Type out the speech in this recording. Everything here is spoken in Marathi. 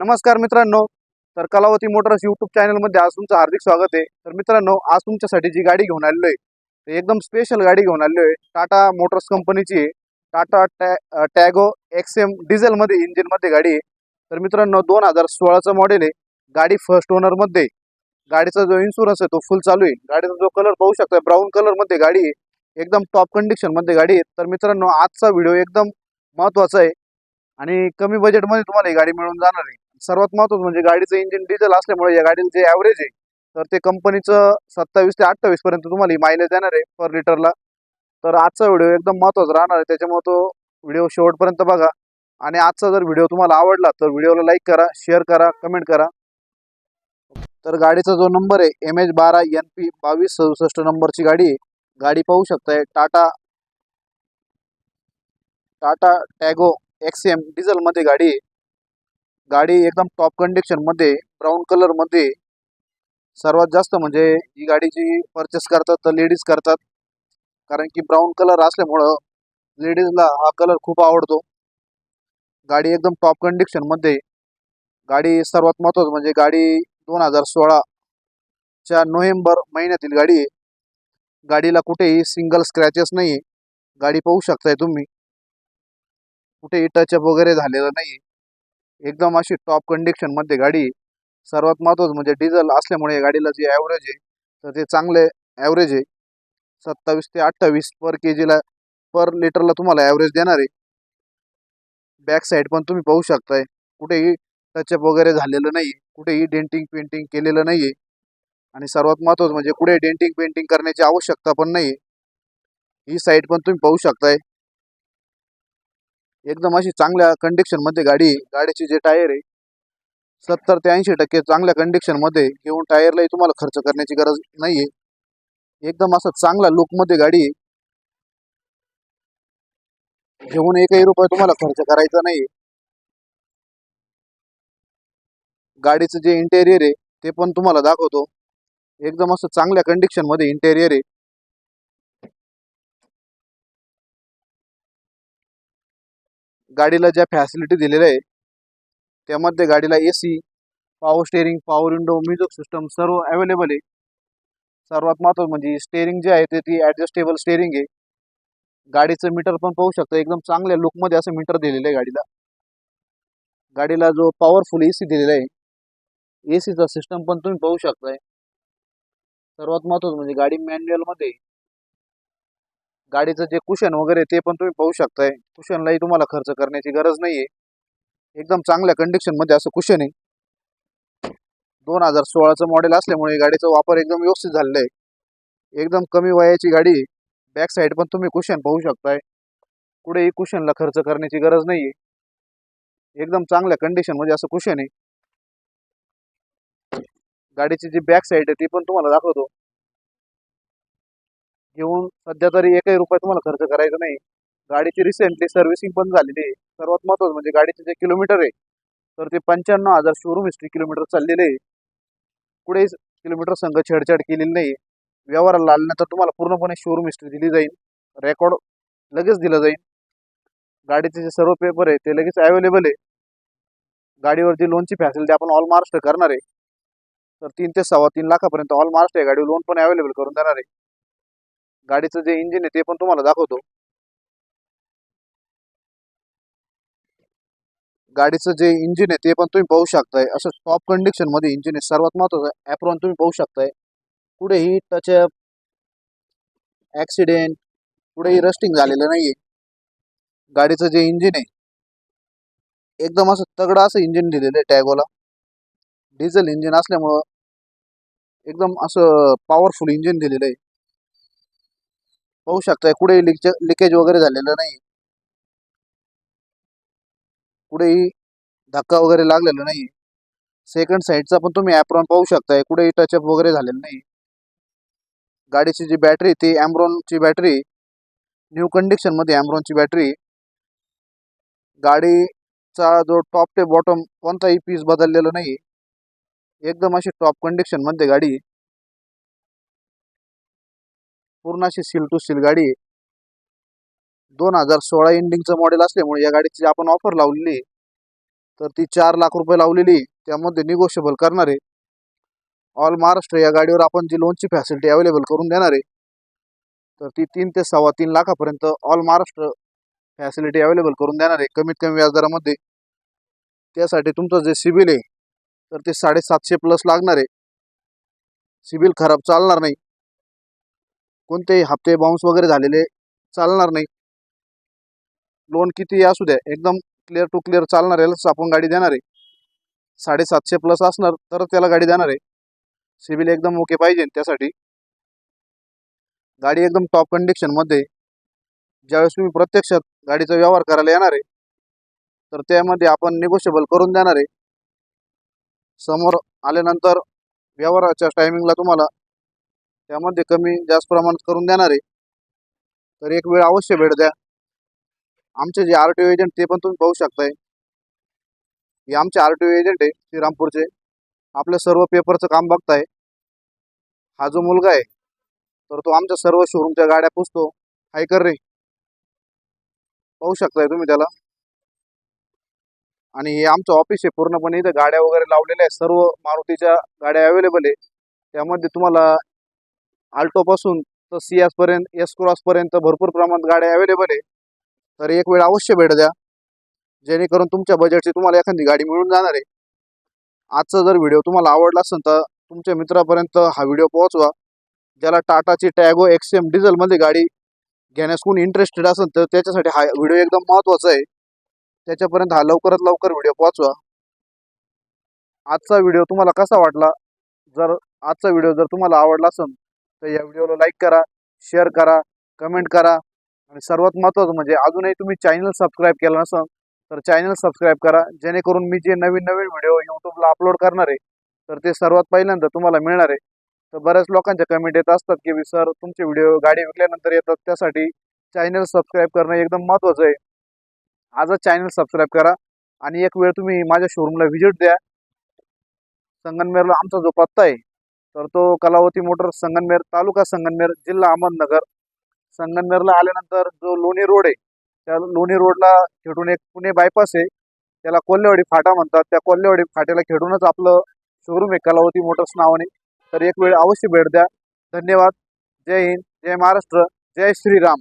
नमस्कार मित्रांनो तर कलावती मोटर्स युट्यूब चॅनलमध्ये आज तुमचं हार्दिक स्वागत आहे. तर मित्रांनो आज तुमच्यासाठी जी गाडी घेऊन आलेलो आहे ते एकदम स्पेशल गाडी घेऊन आलेलो आहे. टाटा मोटर्स कंपनीची आहे. टाटा टॅ टॅगो एक्स एम डिझेलमध्ये इंजिनमध्ये गाडी आहे. तर मित्रांनो दोन हजार सोळाचं मॉडेल आहे. गाडी फर्स्ट ओनरमध्ये गाडीचा जो इन्शुरन्स आहे तो फुल चालू आहे. गाडीचा जो कलर पाहू शकता ब्राऊन कलरमध्ये गाडी आहे. एकदम टॉप कंडिशनमध्ये गाडी आहे. तर मित्रांनो आजचा व्हिडिओ एकदम महत्त्वाचा आहे. आणि कमी बजेटमध्ये तुम्हाला ही गाडी मिळून जाणार आहे. सर्वात महत्त्वाचं म्हणजे गाडीचं इंजिन डिझेल असल्यामुळे या गाडीचं जे ॲव्हरेज आहे तर ते कंपनीचं सत्तावीस ते अठ्ठावीस पर्यंत तुम्हाला ही मायलेज देणार आहे पर लिटरला तर आजचा व्हिडिओ एकदम महत्त्वाचा राहणार आहे. त्याच्यामुळे तो व्हिडिओ शेवटपर्यंत बघा. आणि आजचा जर व्हिडिओ तुम्हाला आवडला तर व्हिडिओला लाईक करा शेअर करा कमेंट करा. तर गाडीचा जो नंबर आहे एम एच बारा एन पी बावीस सदुसष्ट नंबरची गाडी आहे. गाडी पाहू शकताय Tata Tata Tiago X M डिझेलमध्ये गाडी आहे. गाडी एकदम टॉप कंडिशनमध्ये ब्राऊन कलरमध्ये सर्वात जास्त म्हणजे ही गाडी जी परचेस करतात तर लेडीज करतात. कारण की ब्राऊन कलर असल्यामुळं लेडीजला हा कलर खूप आवडतो. गाडी एकदम टॉप कंडिशनमध्ये गाडी सर्वात महत्त्वाचं म्हणजे गाडी दोन हजार सोळाच्या नोव्हेंबर महिन्यातील गाडी आहे. गाडीला कुठेही सिंगल स्क्रॅचेस नाही गाडी पाहू शकताय तुम्ही. कुठेही टचअप वगैरे झालेलं नाही एकदम अशी टॉप कंडिशनमध्ये गाडी सर्वात महत्त्वाचं म्हणजे डिझेल असल्यामुळे या गाडीला जे ॲव्हरेज आहे तर ते चांगले ॲव्हरेज आहे. सत्तावीस ते अठ्ठावीस पर के जीला पर लिटरला तुम्हाला ॲव्हरेज देणार आहे. बॅक साईड पण तुम्ही पाहू शकताय. कुठेही टचअप वगैरे झालेलं नाही कुठेही डेंटिंग पेंटिंग केलेलं नाही आहे आणि सर्वात महत्त्वाचं म्हणजे कुठे डेंटिंग पेंटिंग करण्याची आवश्यकता पण नाही ही साईड पण तुम्ही पाहू शकताय. एकदम अशी चांगल्या कंडिशनमध्ये गाडी गाडीचे जे टायर आहे सत्तर ते ऐंशी टक्के चांगल्या कंडिशनमध्ये घेऊन टायरलाही तुम्हाला खर्च करण्याची गरज नाही आहे एकदम असं चांगला लुकमध्ये गाडी आहे घेऊन एकही रुपये तुम्हाला खर्च करायचा नाही गाडीचं जे इंटेरियर आहे ते पण तुम्हाला दाखवतो. एकदम असं चांगल्या कंडिशनमध्ये इंटेरियर आहे. गाडीला ज्या फॅसिलिटी दिलेल्या आहे त्यामध्ये गाडीला A C power steering power window music system सर्व अवेलेबल आहे. सर्वात महत्त्वाचं म्हणजे स्टेअरिंग जे आहे ते ती ॲडजस्टेबल स्टेअरिंग आहे. गाडीचं मीटर पण पाहू शकता एकदम चांगल्या लुकमध्ये असं मीटर दिलेलं आहे गाडीला. गाडीला जो पॉवरफुल ए सी दिलेला आहे ए सीचा सिस्टम पण तुम्ही पाहू शकताय. सर्वात महत्त्वाचं म्हणजे गाडी मॅन्युअलमध्ये गाडीचं जे कुशन वगैरे ते पण तुम्ही पाहू शकताय. कुशनलाही तुम्हाला खर्च करण्याची गरज नाही आहे एकदम चांगल्या कंडिशनमध्ये असं कुशन आहे. दोन हजार सोळाचं मॉडेल असल्यामुळे गाडीचा वापर एकदम व्यवस्थित झालेला आहे. एकदम कमी वयाची गाडी बॅक साईड पण तुम्ही कुशन पाहू शकताय. कुठेही कुशनला खर्च करण्याची गरज नाही आहे एकदम चांगल्या कंडिशनमध्ये असं कुशन आहे. गाडीची जी बॅक साईड आहे ती पण तुम्हाला दाखवतो. घेऊन सध्या तरी एकही रुपये तुम्हाला खर्च करायचा नाही. गाडीची रिसेंटली सर्व्हिसिंग पण झालेली आहे. सर्वात महत्त्वाचं म्हणजे गाडीचे जे किलोमीटर आहे तर ते पंच्याण्णव हजार शोरूम हिस्ट्री किलोमीटर चाललेले आहे. कुठेही किलोमीटर संघ छेडछाड केलेली नाही. व्यवहाराला आल्यानंतर तुम्हाला पूर्णपणे शोरूम हिस्ट्री दिली जाईल. रेकॉर्ड लगेच दिलं जाईल. गाडीचे जे सर्व पेपर आहे ते लगेच अवेलेबल आहे. गाडीवर जी लोनची फॅसिलिटी आपण ऑल महाराष्ट्र करणार आहे. तर तीन ते सव्वा तीन लाखापर्यंत ऑल महाराष्ट्र या गाडीवर लोन पण अवेलेबल करून देणार आहे. गाडीचं जे इंजिन आहे ते पण तुम्हाला दाखवतो. गाडीचं जे इंजिन आहे ते पण तुम्ही पाहू शकताय. असं टॉप कंडिशनमध्ये इंजिन आहे. सर्वात महत्वाचं ॲप्रॉन तुम्ही पाहू शकताय. कुठेही टचअप ॲक्सिडेंट कुठेही रस्टिंग झालेलं नाहीये. गाडीचं जे इंजिन आहे एकदम असं तगडं असं इंजिन दिलेलं आहे टॅगोला डिझेल इंजिन असल्यामुळं एकदम असं पॉवरफुल इंजिन दिलेलं आहे. पाहू शकताय. कुठेही लिकेज वगैरे झालेलं नाही कुठेही धक्का वगैरे लागलेला नाही सेकंड साईडचा पण तुम्ही ॲप्रॉन पाहू शकताय. कुठेही टचअप वगैरे झालेलं नाही गाडीची जी बॅटरी ती ॲम्ब्रॉनची बॅटरी न्यू कंडिशनमध्ये ॲम्ब्रॉनची बॅटरी गाडीचा जो टॉप ते बॉटम कोणताही पीस बदललेला नाही एकदम अशी टॉप कंडिशनमध्ये गाडी पूर्ण अशी सील टू सील गाडी आहे. दोन हजार सोळा एंडिंगचं मॉडेल असल्यामुळे या गाडीची आपण ऑफर लावलेली आहे तर ती चार लाख रुपये लावलेली त्यामध्ये निगोशिएबल करणार आहे. ऑल महाराष्ट्र या गाडीवर आपण जी लोनची फॅसिलिटी अवेलेबल करून देणार आहे तर ती तीन ते सव्वा तीन लाखापर्यंत ऑल महाराष्ट्र फॅसिलिटी अवेलेबल करून देणार आहे. कमीत कमी व्याजदरामध्ये त्यासाठी तुमचं जे सिबिल आहे तर ते साडेसातशे प्लस लागणार आहे. सिबिल खराब चालणार नाही. कोणतेही हप्ते बाउन्स वगैरे झालेले चालणार नाही. लोन किती असू द्या एकदम क्लिअर टू क्लिअर चालणार यालाच आपण गाडी देणार आहे. साडेसातशे प्लस असणार तर त्याला गाडी देणार आहे. सिबिल एकदम ओके पाहिजे त्यासाठी. गाडी एकदम टॉप कंडिशनमध्ये ज्यावेळेस तुम्ही प्रत्यक्षात गाडीचा व्यवहार करायला येणार आहे तर त्यामध्ये आपण निगोशिएबल करून देणार आहे. समोर आल्यानंतर व्यवहाराच्या टायमिंगला तुम्हाला त्यामध्ये कमी जास्त प्रमाणात करून देणार आहे. तर एक वेळ अवश्य भेट द्या. आमचे जे आर टी ओ एजंट ते पण तुम्ही पाहू शकताय. हे आमचे आर टी ओ एजंट आहे श्रीरामपूरचे. आपल्या सर्व पेपरचं काम बघताय. हा जो मुलगा आहे तर तो आमच्या सर्व शोरूमच्या गाड्या पुसतो. हाय कर रे. पाहू शकताय तुम्ही त्याला. आणि हे आमचं ऑफिस आहे पूर्णपणे इथं गाड्या वगैरे लावलेल्या आहेत. सर्व मारुतीच्या गाड्या अवेलेबल आहे. त्यामध्ये तुम्हाला आल्टोपासून तर सियास पर्यंत एस क्रॉस पर्यंत भरपूर प्रमाणात गाड्या अवेलेबल आहे. तर एक वेळ अवश्य भेट द्या. जेणेकरून तुमच्या बजेटची तुम्हाला एखादी गाडी मिळून जाणार आहे. आजचा जर व्हिडिओ तुम्हाला आवडला असेल तर तुमच्या मित्रापर्यंत हा व्हिडिओ पोहोचवा. ज्याला टाटाची टॅगो एक्स एम डिझेलमध्ये गाडी घेण्यास कोणी इंटरेस्टेड असेल तर त्याच्यासाठी हा व्हिडिओ एकदम महत्त्वाचा आहे. त्याच्यापर्यंत हा लवकरात लवकर व्हिडिओ पोहोचवा. आजचा व्हिडिओ तुम्हाला कसा वाटला? जर आजचा व्हिडिओ जर तुम्हाला आवडला असेल तर या व्हिडिओला लाईक करा शेअर करा कमेंट करा. आणि सर्वात महत्त्वाचं म्हणजे अजूनही तुम्ही चॅनल सबस्क्राईब केलं नसाल तर चॅनल सबस्क्राईब करा. जेणेकरून मी जे नवीन नवीन व्हिडिओ यूट्यूबला अपलोड करणार आहे तर ते सर्वात पहिल्यांदा तुम्हाला मिळणार आहे. तर बऱ्याच लोकांच्या कमेंट येत असतात की सर तुमचे व्हिडिओ गाडी विकल्यानंतर येतात त्यासाठी चॅनल सबस्क्राईब करणं एकदम महत्त्वाचं आहे. आजच चॅनल सबस्क्राईब करा आणि एक वेळ तुम्ही माझ्या शोरूमला व्हिजिट द्या. संगनमेरला आमचा जो पत्ता आहे तर तो कलावती मोटर संगनमेर तालुका संगनमेर जिल्हा अहमदनगर. संगनमेरला आल्यानंतर जो लोणी रोड आहे त्या लोणी रोडला खेडून एक पुणे बायपास आहे. त्याला कोल्हेवाडी फाटा म्हणतात. त्या कोल्हेवाडी फाट्याला खेडूनच आपलं शोरूम आहे कलावती मोटर्स नावाने. तर एक वेळ अवश्य भेट द्या. धन्यवाद. जय हिंद. जय महाराष्ट्र. जय श्रीराम.